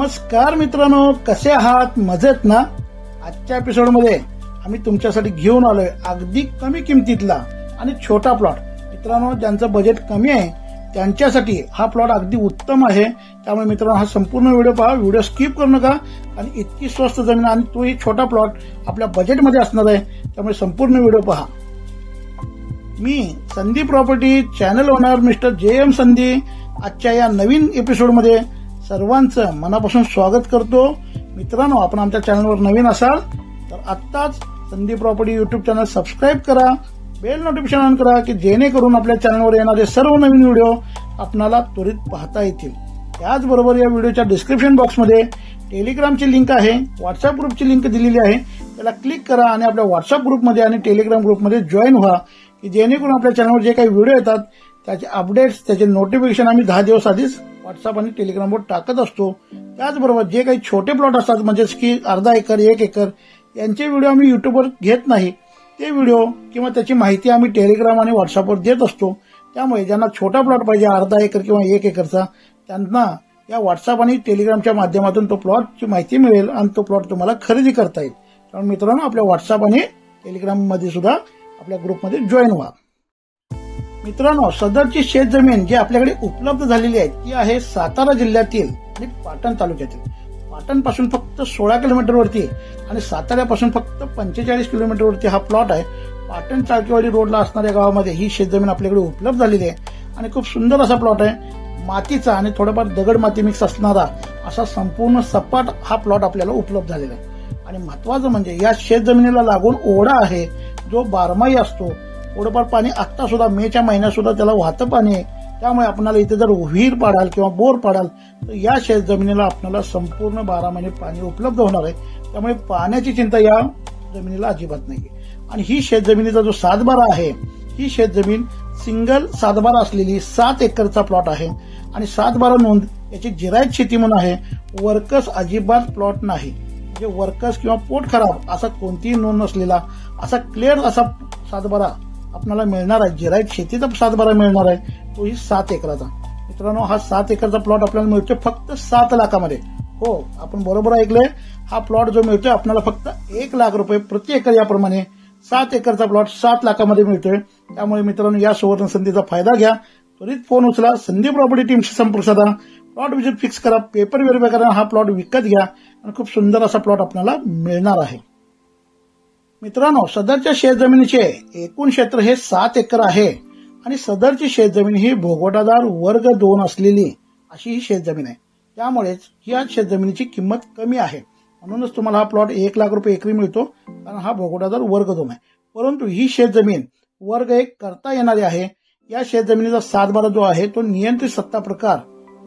नमस्कार मित्रांनो कसे आहात? मजेत ना? आजच्या एपिसोडमध्ये आम्ही तुमच्यासाठी घेऊन आलोय अगदी कमी किमतीतला आणि छोटा प्लॉट मित्रांनो ज्यांचं बजेट कमी आहे त्यांच्यासाठी हा प्लॉट अगदी उत्तम आहे. त्यामुळे मित्रांनो हा संपूर्ण व्हिडिओ पहा. व्हिडिओ स्किप करू नका. आणि इतकी स्वस्त जमीन आणि तोही छोटा प्लॉट आपल्या बजेटमध्ये असणार आहे. त्यामुळे संपूर्ण व्हिडिओ पहा. मी Sandeep property channel owner mister J M Sandeep आजच्या या नवीन एपिसोडमध्ये सर्वांचं मनापासून स्वागत करतो. मित्रांनो आपण आमच्या चॅनलवर नवीन असाल तर आत्ताच Sandeep property YouTube channel subscribe करा. बेल नोटिफिकेशन ऑन करा की जेणेकरून आपल्या चॅनलवर येणारे सर्व नवीन व्हिडिओ आपणाला त्वरित पाहता येतील. त्याचबरोबर या व्हिडिओच्या डिस्क्रिप्शन बॉक्समध्ये टेलिग्रामची लिंक आहे व्हॉट्सअप ग्रुपची लिंक दिलेली आहे. त्याला क्लिक करा आणि आपल्या व्हॉट्सअप ग्रुपमध्ये आणि टेलिग्राम ग्रुपमध्ये जॉईन व्हा की जेणेकरून आपल्या चॅनलवर जे काही व्हिडिओ येतात त्याचे अपडेट्स त्याचे नोटिफिकेशन आम्ही दहा दिवस आधीच व्हॉट्सअप आणि टेलिग्रामवर टाकत असतो. त्याचबरोबर जे काही छोटे प्लॉट असतात म्हणजेच की अर्धा एकर एक एकर यांचे व्हिडिओ आम्ही युट्यूबवर घेत नाही. ते व्हिडिओ किंवा त्याची माहिती आम्ही टेलिग्राम आणि व्हॉट्सअपवर देत असतो. त्यामुळे ज्यांना छोटा प्लॉट पाहिजे अर्धा एकर किंवा एक एकरचा त्यांना या व्हॉट्सअप आणि टेलिग्रामच्या माध्यमातून तो प्लॉटची माहिती मिळेल आणि तो प्लॉट तुम्हाला खरेदी करता येईल. त्यामुळे मित्रांनो आपल्या व्हॉट्सअप आणि टेलिग्राममध्ये सुद्धा आपल्या ग्रुपमध्ये जॉईन व्हा. मित्रांनो सदरची शेत जमीन जी आपल्याकडे उपलब्ध झालेली आहे ती आहे सातारा जिल्ह्यातील आणि पाटण तालुक्यातील. पाटणपासून फक्त सोळा किलोमीटरवरती आणि साताऱ्यापासून फक्त पंचेचाळीस किलोमीटरवरती हा प्लॉट आहे. पाटण चाळकेवाडी रोडला असणाऱ्या गावामध्ये ही शेतजमीन आपल्याकडे उपलब्ध झालेली आहे. आणि खूप सुंदर असा प्लॉट आहे. मातीचा आणि थोडाफार दगड माती मिक्स असणारा असा संपूर्ण सपाट हा प्लॉट आपल्याला उपलब्ध झालेला आहे. आणि महत्वाचं म्हणजे या शेत जमिनीला लागून ओढा आहे जो बारमाही असतो थोडंफार पाणी आत्ता सुद्धा मेच्या महिन्यात सुद्धा त्याला वाहतं पाणी आहे. त्यामुळे आपणाला इथे जर विहीर पाडाल किंवा बोर पाडाल तर या शेत जमिनीला आपल्याला संपूर्ण बारा महिने पाणी उपलब्ध होणार आहे. त्यामुळे पाण्याची चिंता या जमिनीला अजिबात नाही आणि ही शेत जमिनीचा जो सातबारा आहे ही शेत जमीन सिंगल सातबारा असलेली सात एकरचा प्लॉट आहे. आणि सातबारा नोंद याची जिरायत शेती म्हणून आहे. वर्कस अजिबात प्लॉट नाही. म्हणजे वर्कस किंवा पोट खराब असा कोणतीही नोंद नसलेला असा क्लिअर असा सातबारा आपल्याला मिळणार आहे. जिरायत शेतीचा सातबारा मिळणार आहे. तोही सात एकराचा. मित्रांनो हा सात एकरचा प्लॉट आपल्याला मिळतो फक्त सात लाखामध्ये. हो आपण बरोबर ऐकलंय. हा प्लॉट जो मिळतोय आपल्याला फक्त एक लाख रुपये प्रति एकर याप्रमाणे सात एकरचा प्लॉट सात लाखामध्ये मिळतोय. त्यामुळे मित्रांनो या सुवर्ण संधीचा फायदा घ्या. त्वरित फोन उचला. संधी प्रॉपर्टी टीमशी संपर्क साधा. प्लॉट विजिट फिक्स करा. पेपर व्हेरीफाय करा. हा प्लॉट विकत घ्या. आणि खूप सुंदर असा प्लॉट आपल्याला मिळणार आहे. मित्रांनो सदरच्या शेतजमिनीचे एकूण क्षेत्र हे सात एकर आहे आणि सदरची शेतजमीन ही भोगवटादार वर्ग दोन असलेली अशी ही शेतजमीन आहे. त्यामुळेच या शेतजमिनीची किंमत कमी आहे. म्हणूनच तुम्हाला हा प्लॉट एक लाख रुपये एकरी मिळतो कारण हा भोगवटादार वर्ग दोन आहे. परंतु ही शेतजमीन वर्ग एक करता येणारी आहे. या शेतजमिनीचा सातबारा जो आहे तो नियंत्रित सत्ता प्रकार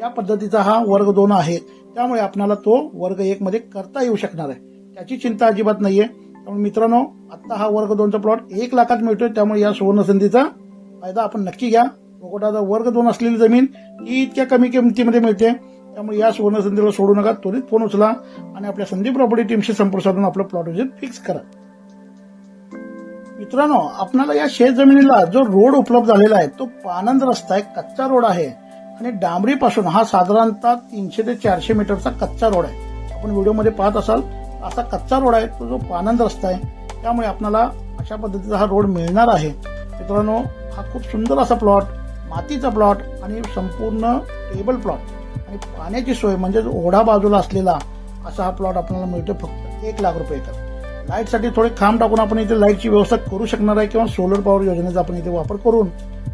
या पद्धतीचा हा वर्ग दोन आहे. त्यामुळे आपल्याला तो वर्ग एक मध्ये करता येऊ शकणार आहे. त्याची चिंता अजिबात नाहीये. त्यामुळे मित्रांनो आता हा वर्ग दोनचा प्लॉट एक लाखात मिळतोय त्यामुळे या सुवर्ण संधीचा फायदा आपण नक्की घ्या. बोगोटाचा वर्ग दोन असलेली जमीन ही इतक्या कमी किमतीमध्ये मिळते त्यामुळे या सुवर्ण संधीला सोडू नका त्वरित फोन उचला आणि आपल्या संधी प्रॉपर्टी टीमशी संपर्क साधून आपलं प्लॉट विजिट फिक्स करा. मित्रांनो आपणाला या शेत जमिनीला जो रोड उपलब्ध झालेला आहे तो पानंद रस्ता आहे कच्चा रोड आहे. आणि डांबरीपासून हा साधारणतः तीनशे ते चारशे मीटरचा कच्चा रोड आहे. आपण व्हिडिओमध्ये पाहत असाल असा कच्चा रोड आहे तो जो पानंद रस्ता आहे त्यामुळे आपल्याला अशा पद्धतीचा हा रोड मिळणार आहे. मित्रांनो हा खूप सुंदर असा प्लॉट मातीचा प्लॉट आणि संपूर्ण टेबल प्लॉट. आणि पाण्याची सोय म्हणजे ओढा बाजूला असलेला असा हा प्लॉट आपल्याला मिळतो फक्त एक लाख रुपये एकर लाईटसाठी थोडे खांब टाकून आपण इथे लाईटची व्यवस्था करू शकणार आहे किंवा सोलर पॉवर योजनेचा आपण इथे वापर करून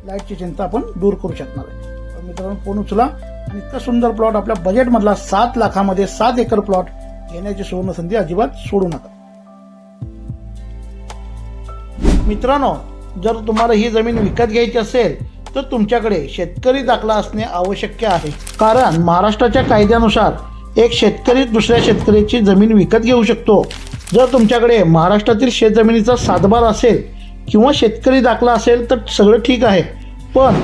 लाईटची चिंता आपण दूर करू शकणार आहे. तर मित्रांनो फोन उचला. आणि इतका सुंदर प्लॉट आपल्या बजेटमधला सात लाखामध्ये सात एकर प्लॉट घेण्याची सुवर्ण संधी अजिबात सोडू नका. मित्रांनो जर तुम्हाला ही जमीन विकत घ्यायची असेल तर तुमच्याकडे शेतकरी दाखला असणे आवश्यक आहे. कारण महाराष्ट्राच्या कायद्यानुसार एक शेतकरी दुसऱ्या शेतकऱ्याची जमीन विकत घेऊ शकतो. जर तुमच्याकडे महाराष्ट्रातील शेतजमिनीचा सातबार असेल किंवा शेतकरी दाखला असेल तर सगळं ठीक आहे. पण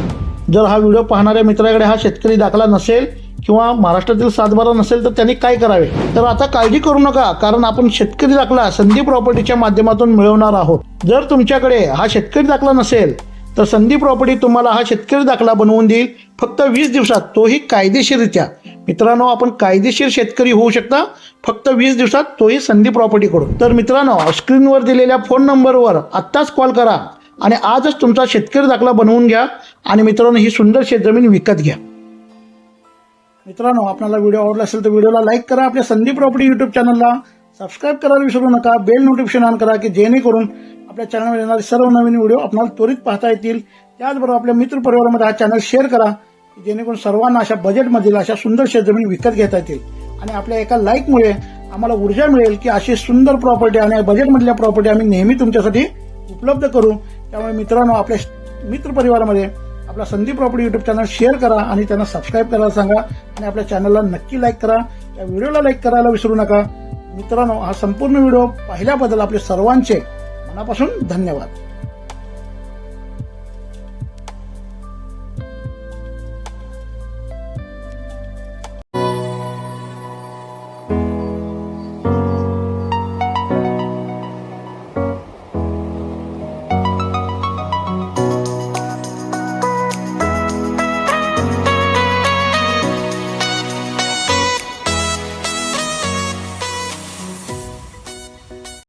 जर हा व्हिडिओ पाहणाऱ्या मित्राकडे हा शेतकरी दाखला नसेल किंवा महाराष्ट्रातील सातबारा नसेल तर त्यांनी काय करावे? तर आता काळजी करू नका कारण आपण शेतकरी दाखला संधी प्रॉपर्टीच्या माध्यमातून मिळवणार आहोत. जर तुमच्याकडे हा शेतकरी दाखला नसेल तर संधी प्रॉपर्टी तुम्हाला हा शेतकरी दाखला बनवून देईल फक्त वीस दिवसात. तोही कायदेशीररित्या. मित्रांनो आपण कायदेशीर शेतकरी होऊ शकता फक्त वीस दिवसात तोही संधी प्रॉपर्टीकडून तर मित्रांनो स्क्रीनवर दिलेल्या फोन नंबरवर आत्ताच कॉल करा आणि आजच तुमचा शेतकरी दाखला बनवून घ्या आणि मित्रांनो ही सुंदर शेतजमीन विकत घ्या. मित्रांनो आपल्याला व्हिडिओ आवडला असेल तर व्हिडिओला लाईक करा. आपल्या संदीप प्रॉपर्टी युट्यूब चॅनलला सबस्क्राईब करायला विसरू नका. बेल नोटिफिकेशन ऑन करा की जेणेकरून आपल्या चॅनलवर येणारे सर्व नवीन व्हिडिओ आपल्याला त्वरित पाहता येतील. त्याचबरोबर आपल्या मित्र परिवारामध्ये हा चॅनल शेअर करा की जेणेकरून सर्वांना अशा बजेटमधील अशा सुंदर शेतजमीन विकत घेता येतील. आणि आपल्या एका लाईकमुळे आम्हाला ऊर्जा मिळेल की अशी सुंदर प्रॉपर्टी आणि बजेटमधल्या प्रॉपर्टी आम्ही नेहमी तुमच्यासाठी उपलब्ध करू. त्यामुळे मित्रांनो आपल्या मित्र परिवारामध्ये आपला Sandeep property YouTube channel share करा आणि त्यांना सबस्क्राईब करायला सांगा. आणि आपल्या चॅनलला नक्की लाईक करा. या व्हिडिओला लाईक करायला विसरू नका. मित्रांनो हा संपूर्ण व्हिडिओ पाहिल्याबद्दल आपले सर्वांचे मनापासून धन्यवाद.